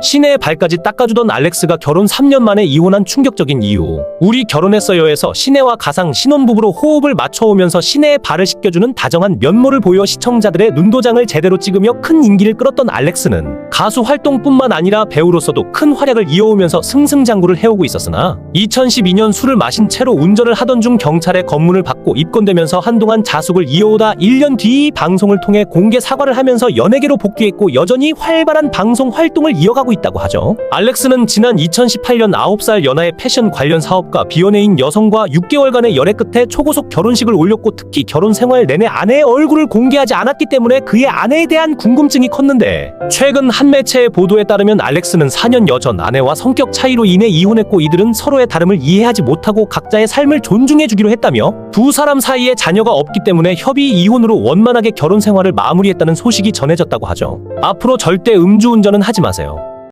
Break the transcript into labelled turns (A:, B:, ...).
A: 시내의 발까지 닦아주던 알렉스가 결혼 3년 만에 이혼한 충격적인 이유. 우리 결혼했어요에서 시내와 가상 신혼부부로 호흡을 맞춰오면서 시내에 발을 씻겨주는 다정한 면모를 보여 시청자들의 눈도장을 제대로 찍으며 큰 인기를 끌었던 알렉스는 가수 활동뿐만 아니라 배우로서도 큰 활약을 이어오면서 승승장구를 해오고 있었으나 2012년 술을 마신 채로 운전을 하던 중 경찰의 검문을 받고 입건되면서 한동안 자숙을 이어오다 1년 뒤 방송을 통해 공개 사과를 하면서 연예계로 복귀했고 여전히 활발한 방송 활동을 이어가고 있다고 하죠. 알렉스는 지난 2018년 9살 연하의 패션 관련 사업과 비연예인 여성과 6개월간의 열애 끝에 초고속 결혼식을 올렸고 특히 결혼 생활 내내 아내의 얼굴을 공개하지 않았기 때문에 그의 아내에 대한 궁금증이 컸는데 최근 한 매체의 보도에 따르면 알렉스는 4년 여 전 아내와 성격 차이로 인해 이혼했고 이들은 서로의 다름을 이해하지 못하고 각자의 삶을 존중해 주기로 했다며 두 사람 사이에 자녀가 없기 때문에 협의 이혼으로 원만하게 결혼 생활을 마무리했다는 소식이 전해졌다고 하죠. 앞으로 절대 음주운전은 하지 마세요.